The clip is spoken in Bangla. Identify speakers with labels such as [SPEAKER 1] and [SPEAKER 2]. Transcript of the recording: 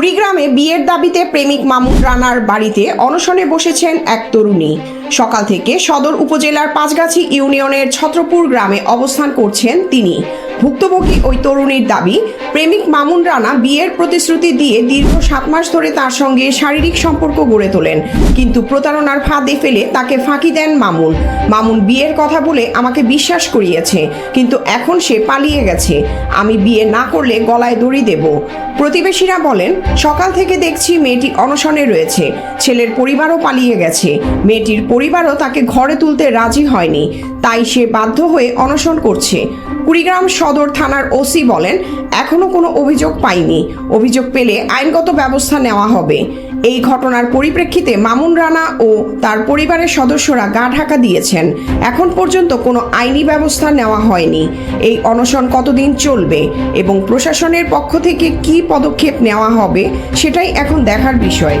[SPEAKER 1] কুড়িগ্রামে বিয়ের দাবিতে প্রেমিক মামুন রানার বাড়িতে অনশনে বসেছেন এক তরুণী। সকাল থেকে সদর উপজেলার পাঁচগাছি ইউনিয়নের ছত্রপুর গ্রামে অবস্থান করছেন তিনি। ভুক্তভোগী ওই তরুণীর দাবি, প্রেমিক মামুন রানা বিয়ের প্রতিশ্রুতি দিয়ে দীর্ঘ সাত মাস ধরে তার সঙ্গে শারীরিক সম্পর্ক গড়ে তোলেন, কিন্তু প্রতারণার ফাঁদে ফেলে তাকে ফাঁকি দেন মামুন। মামুন বিয়ের কথা বলে আমাকে বিশ্বাস করিয়েছে, কিন্তু এখন সে পালিয়ে গেছে। আমি বিয়ে না করলে গলায় দড়ি দেব। প্রতিবেশীরা বলেন, সকাল থেকে দেখছি মেয়েটি অনশনে রয়েছে, ছেলের পরিবারও পালিয়ে গেছে। মেয়েটির পরিবারও তাকে ঘরে তুলতে রাজি হয়নি, তাই সে বাধ্য হয়ে অনশন করছে। কুড়িগ্রাম সদর থানার ওসি বলেন এখনও কোনো অভিযোগ পাইনি। অভিযোগ পেলে আইনগত ব্যবস্থা নেওয়া হবে। এই ঘটনার পরিপ্রেক্ষিতে মামুন রানা ও তার পরিবারের সদস্যরা গা ঢাকা দিয়েছেন। এখন পর্যন্ত কোনো আইনি ব্যবস্থা নেওয়া হয়নি। এই অনশন কতদিন চলবে এবং প্রশাসনের পক্ষ থেকে কি পদক্ষেপ নেওয়া হবে, সেটাই এখন দেখার বিষয়।